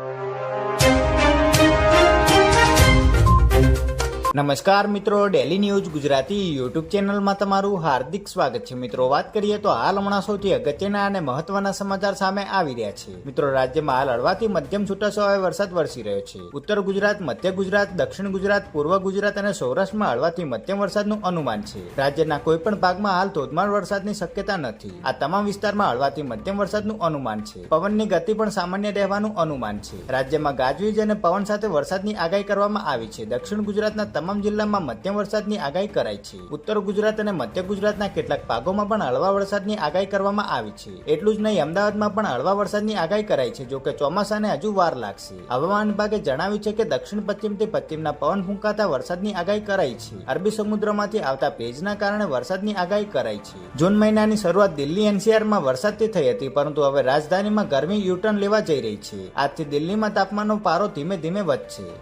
you. નમસ્કાર મિત્રો daily news Gujarati YouTube ચેનલમાં તમારું હાર્દિક સ્વાગત છે. મિત્રો, વાત કરીએ તો હાલ હમણાં સૌથી અગત્યના અને મહત્વના સમાચાર સામે આવી રહ્યા છે. મિત્રો, રાજ્યમાં હાલ હળવાથી મધ્યમ છૂટાછવાયો વરસાદ વરસી રહ્યો છે. ઉત્તર ગુજરાત, મધ્ય ગુજરાત, દક્ષિણ ગુજરાત, પૂર્વ ગુજરાત અને સૌરાષ્ટ્રમાં હળવાથી મધ્યમ વરસાદનું અનુમાન છે. રાજ્યના કોઈ પણ ભાગમાં હાલ ધોધમાર વરસાદની શક્યતા નથી. આ તમામ વિસ્તારમાં હળવાથી મધ્યમ વરસાદનું અનુમાન છે. પવનની ગતિ પણ સામાન્ય રહેવાનું અનુમાન છે. રાજ્યમાં ગાજવીજ અને પવન સાથે વરસાદની આગાહી કરવામાં આવી છે. દક્ષિણ ગુજરાતના તમામ જિલ્લામાં મધ્યમ વરસાદની આગાહી કરાઈ છે. ઉત્તર ગુજરાત અને મધ્ય ગુજરાતના કેટલાક ભાગોમાં પણ હળવા વરસાદની આગાહી કરવામાં આવી છે. એટલું જ નહીં, અમદાવાદમાં પણ હળવા વરસાદની આગાહી કરાઈ છે, જોકે ચોમાસાને હજુ વાર લાગશે. હવામાન વિભાગે જણાવ્યું છે કે દક્ષિણ પશ્ચિમથી પશ્ચિમના પવન ફૂંકાતા વરસાદની આગાહી કરાઈ છે. અરબી સમુદ્રમાંથી આવતા ભેજના કારણે વરસાદની આગાહી કરાઈ છે. જૂન મહિનાની શરૂઆત દિલ્હી એનસીઆરમાં વરસાદથી થઈ હતી, પરંતુ હવે રાજધાનીમાં ગરમી યુટર્ન લેવા જઈ રહી છે. આજથી દિલ્હીમાં તાપમાનનો પારો ધીમે ધીમે વધશે.